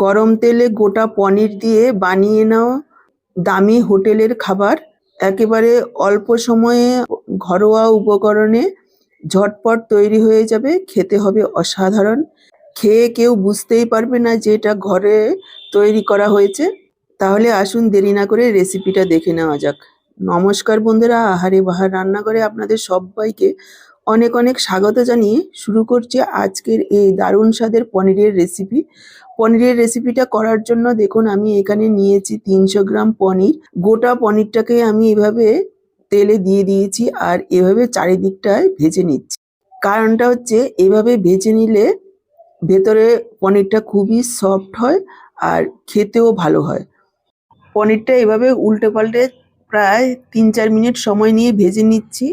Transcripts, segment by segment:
গরম তেলে গোটা পনির দিয়ে বানিয়ে নেওয়া দামি হোটেলের খাবার। একেবারে অল্প সময়ে ঘরোয়া উপকরণে ঝটপট তৈরি হয়ে যাবে, খেতে হবে অসাধারণ। খেয়ে কেউ বুঝতেই পারবে না যে এটা ঘরে তৈরি করা হয়েছে। তাহলে আসুন দেরি না করে রেসিপিটা দেখে নেওয়া যাক। নমস্কার বন্ধুরা, আহারে বাহার রান্নাঘরে আপনাদের সবাইকে অনেক অনেক স্বাগত জানিয়ে শুরু করছি আজকের এই দারুণ স্বাদের পনিরের রেসিপি। পনিরের রেসিপিটা করার জন্য দেখুন, আমি এখানে নিয়েছি তিনশো গ্রাম পনির। গোটা পনিরটাকে আমি এভাবে তেলে দিয়ে দিয়েছি আর এভাবে চারিদিকটায় ভেজে নিচ্ছি। কারণটা হচ্ছে, এভাবে ভেজে নিলে ভেতরে পনিরটা খুবই সফট হয় আর খেতেও ভালো হয়। পনিরটা এভাবে উল্টে পাল্টে প্রায় তিন চার মিনিট সময় নিয়ে ভেজে নিচ্ছি।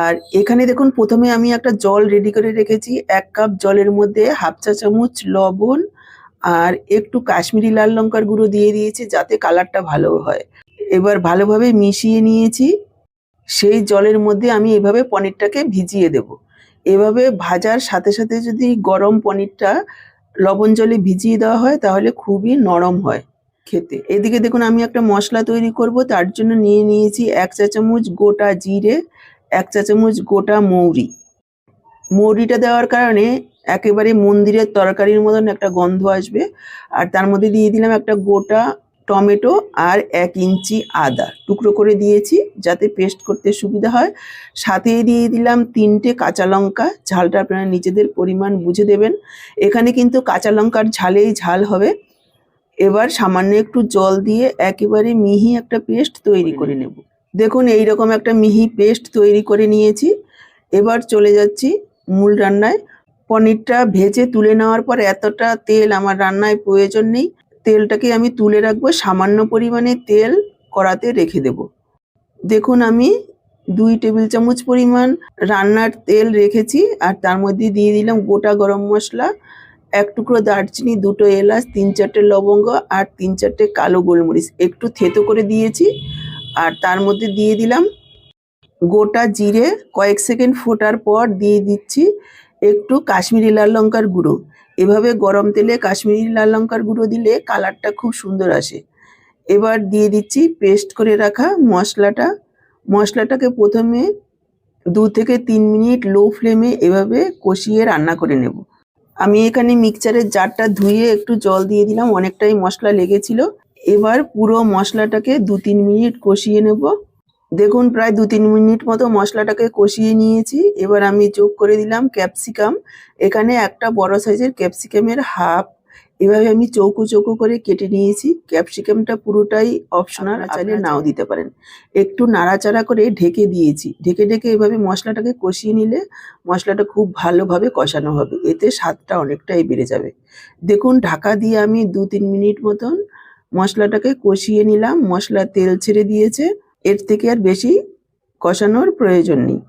আর এখানে দেখুন, প্রথমে আমি একটা জল রেডি করে রেখেছি। এক কাপ জলের মধ্যে হাফ চা চামচ লবণ আর একটু কাশ্মীরি লাল লঙ্কার গুঁড়ো দিয়ে দিয়েছি, যাতে কালারটা ভালো হয়। এবার ভালোভাবে মিশিয়ে নিয়েছি। সেই জলের মধ্যে আমি এভাবে পনিরটাকে ভিজিয়ে দেব। এভাবে ভাজার সাথে সাথে যদি গরম পনিরটা লবণ জলে ভিজিয়ে দেওয়া হয়, তাহলে খুবই নরম হয় খেতে। এদিকে দেখুন, আমি একটা মশলা তৈরি করব, তার জন্য নিয়ে নিয়েছি এক চা চামচ গোটা জিরে, এক চা চামচ গোটা মৌরি। মৌরিটা দেওয়ার কারণে একেবারে মন্দিরের তরকারির মতন একটা গন্ধ আসবে। আর তার মধ্যে দিয়ে দিলাম একটা গোটা টমেটো আর এক ইঞ্চি আদা। টুকরো করে দিয়েছি যাতে পেস্ট করতে সুবিধা হয়। সাথে দিয়ে দিলাম তিনটে কাঁচা লঙ্কা। ঝালটা আপনারা নিজেদের পরিমাণ বুঝে দেবেন। এখানে কিন্তু কাঁচা লঙ্কার ঝালেই ঝাল হবে। এবার সামান্য একটু জল দিয়ে একেবারে মিহি একটা পেস্ট তৈরি করে নেব। দেখুন এই রকম একটা মিহি পেস্ট তৈরি করে নিয়েছি। এবার চলে যাচ্ছি মূল রান্নায়। পনিরটা ভেজে তুলে নেওয়ার পর এতটা তেল, আমার রান্নায় প্রয়োজন নেই, তেলটাকে আমি তুলে রাখব, সামান্য পরিমাণে তেল কড়াতে রেখে দেব। দেখুন, আমি দুই টেবিল চামচ পরিমাণ রান্নার তেল রেখেছি, আর তার মধ্যে দিয়ে দিলাম গোটা গরম মশলা, এক টুকরো দারচিনি, দুটো এলাচ, তিন চারটে লবঙ্গ, আর তিন চারটে কালো গোলমরিচ, একটু থেতো করে দিয়েছি, আর তার মধ্যে দিয়ে দিলাম গোটা জিরে, কয়েক সেকেন্ড ফোটার পর দিয়ে দিচ্ছি একটু কাশ্মীরি লাল লঙ্কার গুঁড়ো। এভাবে গরম তেলে কাশ্মীরি লাল লঙ্কার গুঁড়ো দিলে কালারটা খুব সুন্দর আসে। এবার দিয়ে দিচ্ছি পেস্ট করে রাখা মশলাটা। মশলাটাকে প্রথমে দু থেকে তিন মিনিট লো ফ্লেমে এভাবে কষিয়ে রান্না করে নেব। আমি এখানে মিক্সচারের জারটা ধুয়ে একটু জল দিয়ে দিলাম, অনেকটাই মশলা লেগেছিল। এবার পুরো মশলাটাকে দু তিন মিনিট কষিয়ে নেব। দেখুন প্রায় দু তিন মিনিট মতো মশলাটাকে কষিয়ে নিয়েছি। এবার আমি যোগ করে দিলাম ক্যাপসিকাম। এখানে একটা বড় সাইজের ক্যাপসিকামের হাফ। এভাবে আমি চৌকো চৌকো করে কেটে নিয়েছি। ক্যাপসিকামটা পুরোটাই অপশনাল চাইলে নাও দিতে পারেন। একটু নাড়াচাড়া করে ঢেকে দিয়েছি। ঢেকে ঢেকে এভাবে মশলাটাকে কষিয়ে নিলে মশলাটা খুব ভালোভাবে কষানো হবে। এতে স্বাদটা অনেকটাই বেড়ে যাবে। দেখুন ঢাকা দিয়ে আমি দু তিন মিনিট মতন মশলাটাকে কষিয়ে নিলাম। মশলা তেল ছেড়ে দিয়েছে। এর থেকে আর বেশি কষানোর প্রয়োজন নেই।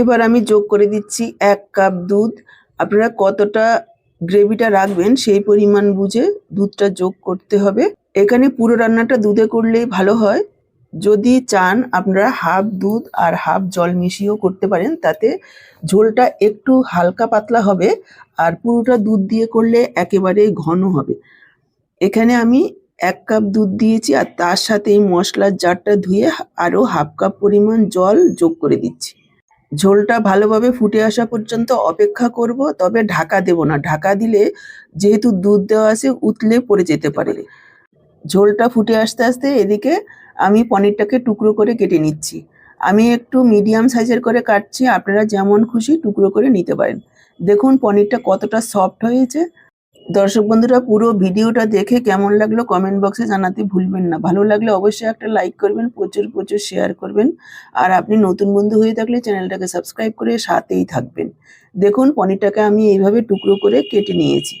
এবার আমি যোগ করে দিচ্ছি এক কাপ দুধ। আপনারা কতটা গ্রেভিটা রাখবেন সেই পরিমাণ বুঝে দুধটা যোগ করতে হবে। এখানে পুরো রান্নাটা দুধে করলেই ভালো হয়। যদি চান আপনারা হাফ দুধ আর হাফ জল মিশিয়েও করতে পারেন, তাতে ঝোলটা একটু হালকা পাতলা হবে আর পুরোটা দুধ দিয়ে করলে একেবারে ঘন হবে। এখানে আমি এক কাপ দুধ দিয়েছি আর তার সাথে এই মশলার জারটা ধুয়ে আরও হাফ কাপ পরিমাণ জল যোগ করে দিচ্ছি। ঝোলটা ভালোভাবে ফুটে আসা পর্যন্ত অপেক্ষা করব, তবে ঢাকা দেব না। ঢাকা দিলে যেহেতু দুধ দেওয়া আছে, উতলে পড়ে যেতে পারে। ঝোলটা ফুটে আসতে আসতে এদিকে আমি পনিরটাকে টুকরো করে কেটে নিচ্ছি। আমি একটু মিডিয়াম সাইজের করে কাটছি, আপনারা যেমন খুশি টুকরো করে নিতে পারেন। দেখুন, পনিরটা কতটা সফট হয়েছে। দর্শক বন্ধুরা, পুরো ভিডিওটা দেখে কেমন লাগল কমেন্ট বক্সে জানাতে ভুলবেন না। ভালো লাগলে অবশ্যই একটা লাইক করবেন, প্রচুর প্রচুর শেয়ার করবেন। আর আপনি নতুন বন্ধু হয়ে থাকলে চ্যানেলটাকে সাবস্ক্রাইব করে সাথেই থাকবেন। দেখুন, পনিরটাকে আমি এইভাবে টুকরো করে কেটে নিয়েছি।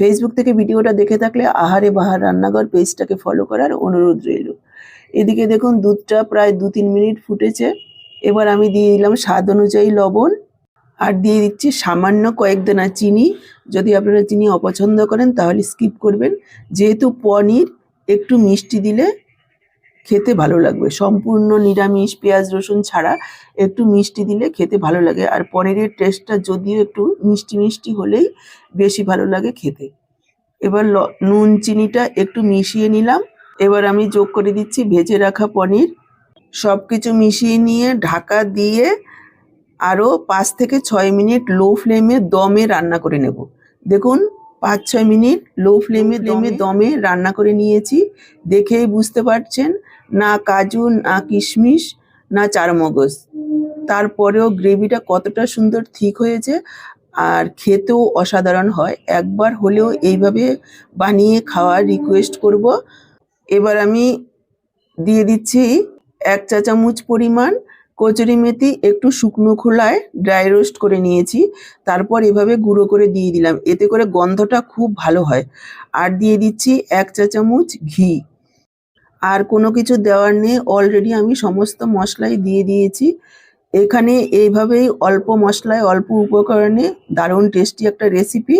ফেসবুক থেকে ভিডিওটা দেখে থাকলে আহারে বাহার রান্নাঘর পেজটাকে ফলো করার অনুরোধ রইল। এদিকে দেখুন, দুধটা প্রায় দু তিন মিনিট ফুটেছে। এবার আমি দিয়ে দিলাম স্বাদ অনুযায়ী লবণ। আর দিয়ে দিচ্ছি সামান্য কয়েক দানা চিনি। যদি আপনারা চিনি অপছন্দ করেন, তাহলে স্কিপ করবেন। যেহেতু পনির, একটু মিষ্টি দিলে খেতে ভালো লাগবে। সম্পূর্ণ নিরামিষ পেঁয়াজ, রসুন ছাড়া একটু মিষ্টি দিলে খেতে ভালো লাগে। আর পনিরের টেস্টটা যদিও একটু মিষ্টি মিষ্টি হলেই বেশি ভালো লাগে খেতে। এবার নুন চিনিটা একটু মিশিয়ে নিলাম। এবার আমি যোগ করে দিচ্ছি ভেজে রাখা পনির। সব কিছু মিশিয়ে নিয়ে ঢাকা দিয়ে আরও পাঁচ থেকে ছয় মিনিট লো ফ্লেমে দমে রান্না করে নেব। দেখুন পাঁচ ছয় মিনিট লো ফ্লেমে দমে দমে রান্না করে নিয়েছি। দেখেই বুঝতে পারছেন না কাজু না কিশমিশ না চারমগজ। তারপরেও গ্রেভিটা কতটা সুন্দর ঠিক হয়েছে আর খেতেও অসাধারণ হয়। একবার হলেও এইভাবে বানিয়ে খাওয়ার রিকোয়েস্ট করব। এবার আমি দিয়ে দিচ্ছি এক চা চামচ পরিমাণ কচুরি মেথি একটু শুকনো খোলায় ড্রাই রোস্ট করে নিয়েছি। তারপর এভাবে গুঁড়ো করে দিয়ে দিলাম। এতে করে গন্ধটা খুব ভালো হয়। আর দিয়ে দিচ্ছি এক চা চামচ ঘি। আর কোনো কিছু দেওয়ার নেই। অলরেডি আমি সমস্ত মশলাই দিয়ে দিয়েছি। এখানে এইভাবেই অল্প মশলায়, অল্প উপকরণে দারুণ টেস্টি একটা রেসিপি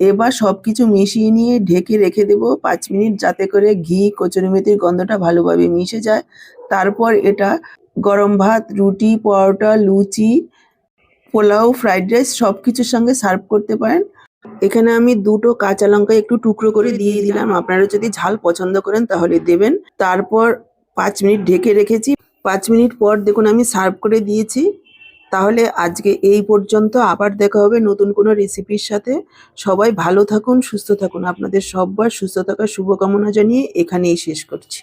এবার সব কিছু মিশিয়ে নিয়ে ঢেকে রেখে দেবো পাঁচ মিনিট যাতে করে ঘি, কচুরি মেথির গন্ধটা ভালোভাবে মিশে যায়। তারপর এটা গরম ভাত, রুটি, পরোটা, লুচি, পোলাও, ফ্রাইড রাইস সব কিছুর সঙ্গে সার্ভ করতে পারেন। এখানে আমি দুটো কাঁচা লঙ্কা একটু টুকরো করে দিয়ে দিলাম। আপনারা যদি ঝাল পছন্দ করেন তাহলে দেবেন। তারপর পাঁচ মিনিট ঢেকে রেখেছি। পাঁচ মিনিট পর দেখুন আমি সার্ভ করে দিয়েছি। তাহলে আজকে এই পর্যন্ত। আবার দেখা হবে নতুন কোনো রেসিপির সাথে। সবাই ভালো থাকুন, সুস্থ থাকুন। আপনাদের সববার সুস্থ থাকার শুভকামনা জানিয়ে এখানেই শেষ করছি।